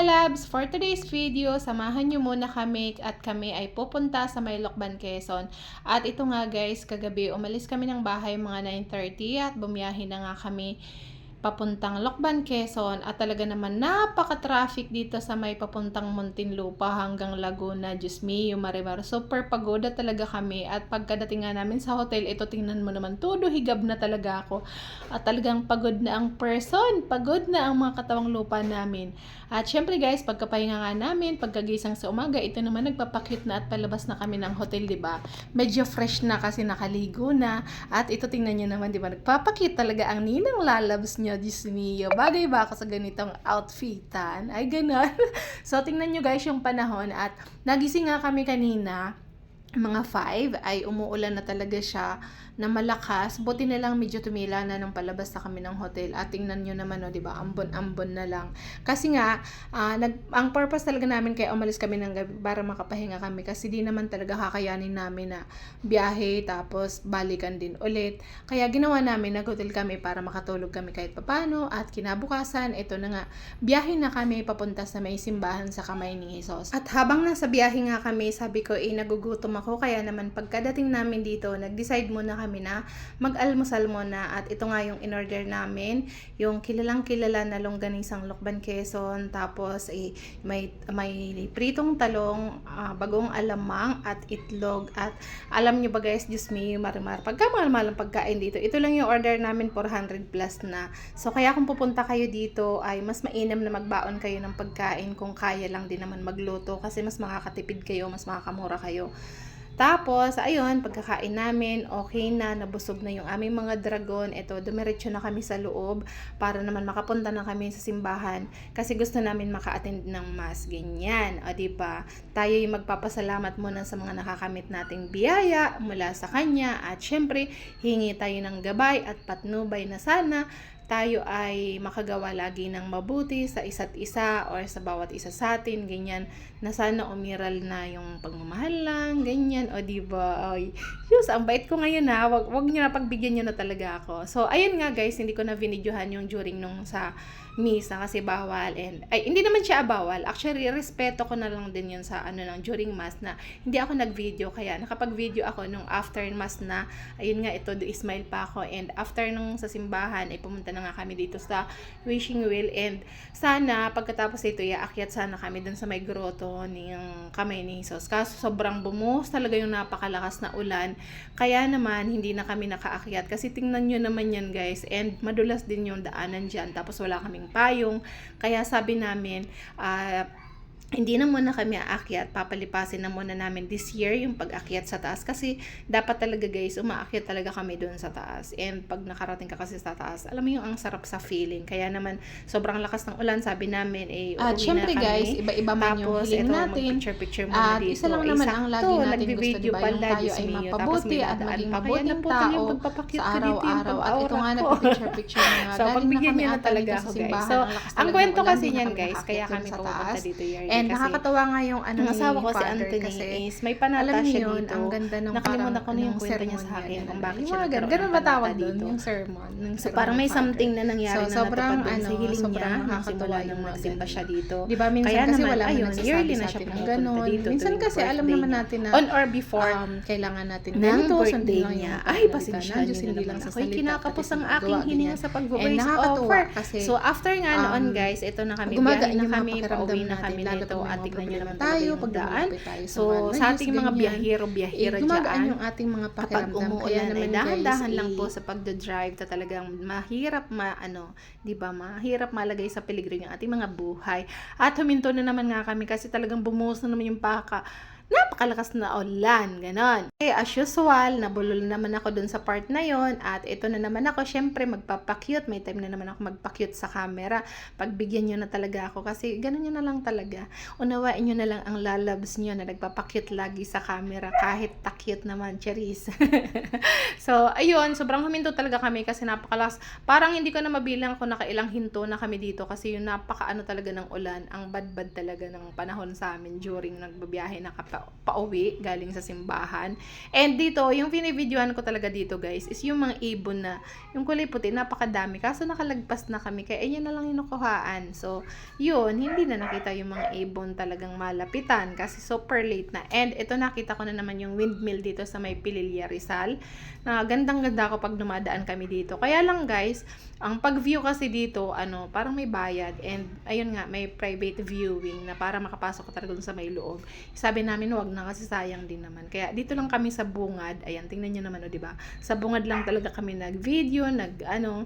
lalabs, for today's video, samahan nyo muna kami at kami ay pupunta sa Maylokban, Quezon. At ito nga guys, kagabi umalis kami ng bahay mga 9.30 at bumiyahe na nga kami papuntang Lokban, Quezon at talaga naman napaka-traffic dito sa may papuntang Muntinlupa hanggang Laguna. Diyos mio, Marimar. Super pagoda talaga kami at pagkadating nga namin sa hotel, ito tingnan mo naman, todo higab na talaga ako. At talagang pagod na ang person, pagod na ang mga katawang lupa namin. At syempre guys, pagkapahinga nga namin, pagkagisang sa umaga, ito naman nagpapakit na at palabas na kami ng hotel, di ba? Medyo fresh na kasi nakaligo na. At ito tingnan nyo naman, di ba? Nagpapakit talaga ang ninang lalabs nyo, Diyos mio. Bagay ba ako sa ganitong outfitan? Ay, ganon. so, tingnan nyo guys yung panahon at nagising nga kami kanina mga 5 ay umuulan na talaga siya na malakas. Buti na lang medyo tumila na nung palabas na kami ng hotel. At tingnan nyo naman, oh, di ba? Ambon-ambon na lang. Kasi nga, ah, nag, ang purpose talaga namin kaya umalis kami ng gabi para makapahinga kami. Kasi di naman talaga kakayanin namin na biyahe tapos balikan din ulit. Kaya ginawa namin, nag-hotel kami para makatulog kami kahit papano. At kinabukasan, ito na nga, biyahe na kami papunta sa may simbahan sa kamay ni Jesus. At habang nasa biyahe nga kami, sabi ko, eh, nagugutom ako. Kaya naman pagkadating namin dito, nag-decide muna kami na mag-almusal muna. At ito nga yung in-order namin, yung kilalang kilala na longganisang Lokban Quezon. Tapos eh, may, may pritong talong, ah, bagong alamang at itlog. At alam nyo ba guys, Diyos me, marimar. Pagka ang pagkain dito, ito lang yung order namin 400 plus na. So kaya kung pupunta kayo dito, ay mas mainam na magbaon kayo ng pagkain kung kaya lang din naman magluto. Kasi mas makakatipid kayo, mas makakamura kayo. Tapos, ayun, pagkakain namin, okay na, nabusog na yung aming mga dragon. Ito, dumiretso na kami sa loob para naman makapunta na kami sa simbahan kasi gusto namin maka-attend ng mass. Ganyan, o ba? Tayo yung magpapasalamat muna sa mga nakakamit nating biyaya mula sa Kanya at syempre, hingi tayo ng gabay at patnubay na sana tayo ay makagawa lagi ng mabuti sa isa't isa or sa bawat isa sa atin, ganyan, na sana umiral na yung pagmamahal lang, ganyan, o di ba? Ay, Diyos, ang bait ko ngayon ha, wag, wag nyo na pagbigyan nyo na talaga ako. So, ayun nga guys, hindi ko na vinidyohan yung during nung sa misa kasi bawal and ay hindi naman siya bawal. Actually respeto ko na lang din yun sa ano nang during mass na hindi ako nag-video. Kaya nakapag-video ako nung after mass na ayun nga ito do smile pa ako. And after nung sa simbahan ay pumunta na nga kami dito sa wishing wheel and sana pagkatapos nito iaakyat sana kami dun sa may grotto ng kamay ni Jesus. Kaso sobrang bumuhos talaga yung napakalakas na ulan. Kaya naman hindi na kami nakaakyat. Kasi tingnan nyo naman yan guys. And madulas din yung daanan dyan. Tapos wala kaming payong. Kaya sabi namin ah, hindi na muna kami aakyat, papalipasin na muna namin this year yung pag-akyat sa taas kasi dapat talaga guys, umaakyat talaga kami doon sa taas. And pag nakarating ka kasi sa taas, alam mo yung ang sarap sa feeling. Kaya naman, sobrang lakas ng ulan, sabi namin, eh, At Ah, Ah, syempre uuwi na kami. guys, iba-iba man yung Tapos, hiling ito, natin. mag-picture-picture muna At dito. isa lang naman ang lagi natin gusto, nagbi-video di ba? pala, Yung tayo ay mapabuti at maging mabuting tao yung sa yung araw-araw. At ito nga, na nga. So, pagbigyan niya na talaga ako, guys. So, Ang kwento kasi niyan, guys, kaya kami taas. dito yearly And kasi nakakatawa nga yung ano ni asawa ko si Anthony kasi is may panata siya yun, dito. ang ganda ng Nakalimutan ko na yung kwento niya sa akin kung bakit Yung siya nagkaroon Ganun ng ba tawag doon? Yung sermon. Yung So, parang may ng something na nangyari So, na sobrang, natupad dun sa ano, hiling niya nung simula yung nung mga nagsimba siya dito. Di ba minsan Kaya kasi naman, wala ayun, yearly sa na siya atin ng pumupunta ganun. dito Minsan kasi alam naman natin na On or before, um, kailangan natin ng ganito, birthday niya. yung Ay, pasensya ng niyo hindi lang sa salita. Kinakapos ang aking hininga sa pag-voice kasi So, after nga noon, um, guys, ito na kami, gumagaan na yung kami, pauwi na natin, kami nito, may at tignan nyo naman tayo, tayo pag pag daan. lumapit tayo So, sa ating mga ganyan. biyahero, eh, dyan, yung ating mga kapag pakiramdam. Kaya umuulan ay guys, dahan-dahan lang eh, po sa pagdo-drive ta talagang mahirap ma ano, 'di ba? Mahirap malagay sa peligro yung ating mga buhay. At huminto na naman nga kami kasi talagang bumuhos na naman yung paka napakalakas na ulan, ganon. Eh, as usual, nabulol naman ako dun sa part na yon at ito na naman ako, syempre, magpapakyut, may time na naman ako magpakyut sa camera, pagbigyan nyo na talaga ako, kasi ganon nyo na lang talaga, unawain nyo na lang ang lalabs nyo na nagpapakyut lagi sa camera, kahit takyut naman, charis. so, ayun, sobrang huminto talaga kami kasi napakalas, parang hindi ko na mabilang kung nakailang hinto na kami dito, kasi yung napakaano talaga ng ulan, ang bad-bad talaga ng panahon sa amin during nagbabiyahe na kapa pauwi galing sa simbahan. And dito, yung pinibidyoan ko talaga dito guys, is yung mga ibon na, yung kulay puti, napakadami. Kaso nakalagpas na kami, kaya yun na lang yung nakuhaan. So, yun, hindi na nakita yung mga ibon talagang malapitan kasi super late na. And ito nakita ko na naman yung windmill dito sa may Pililya Rizal. Na gandang-ganda ko pag dumadaan kami dito. Kaya lang guys, ang pag-view kasi dito, ano, parang may bayad. And ayun nga, may private viewing na para makapasok ka talaga sa may loob. Sabi namin, wag na kasi sayang din naman. Kaya dito lang kami sa bungad. Ayan, tingnan nyo naman, o, di ba? Sa bungad lang talaga kami nag-video, nag, ano,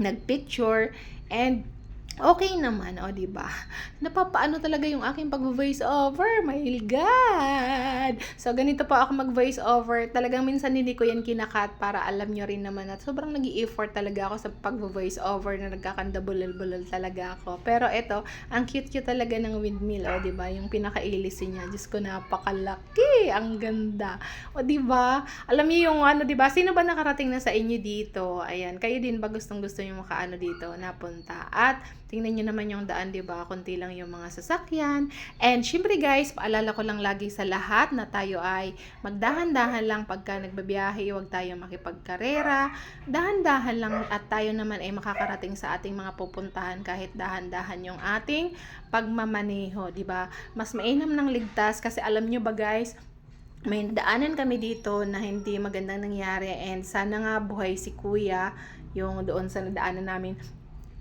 nag-picture, and okay naman, o, di ba? Napapaano talaga yung aking pag-voice over. My God! So, ganito po ako mag-voice over. Talagang minsan hindi ko yan kinakat para alam nyo rin naman at sobrang nag effort talaga ako sa pag-voice over na nagkakanda bulal-bulal talaga ako. Pero ito, ang cute-cute talaga ng windmill, o, di ba? Yung pinaka-ilis niya. Diyos ko, napakalaki! Ang ganda. O, di ba? Alam niyo yung ano, di ba? Sino ba nakarating na sa inyo dito? Ayan, kayo din ba gustong gusto yung makaano dito, napunta? At tingnan niyo naman yung daan, di ba? Kunti lang yung mga sasakyan. And syempre guys, paalala ko lang lagi sa lahat na tayo ay magdahan-dahan lang pagka nagbabiyahe, huwag tayo makipagkarera. Dahan-dahan lang at tayo naman ay makakarating sa ating mga pupuntahan kahit dahan-dahan yung ating pagmamaneho, di ba? Mas mainam ng ligtas kasi alam nyo ba guys, may daanan kami dito na hindi magandang nangyari and sana nga buhay si kuya yung doon sa nadaanan namin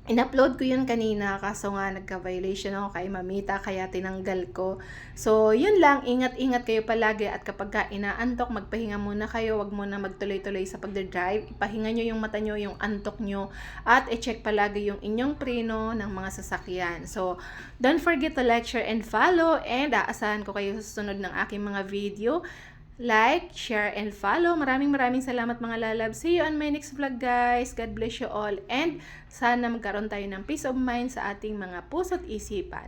In-upload ko yun kanina kaso nga nagka-violation ako kay Mamita kaya tinanggal ko. So, yun lang. Ingat-ingat kayo palagi at kapag ka inaantok, magpahinga muna kayo. Wag muna magtuloy-tuloy sa pagdadrive. Ipahinga nyo yung mata nyo, yung antok nyo at i-check palagi yung inyong preno ng mga sasakyan. So, don't forget to like, share, and follow and aasahan ko kayo sa susunod ng aking mga video. Like, share, and follow. Maraming maraming salamat mga lalab. See you on my next vlog guys. God bless you all. And sana magkaroon tayo ng peace of mind sa ating mga puso't isipan.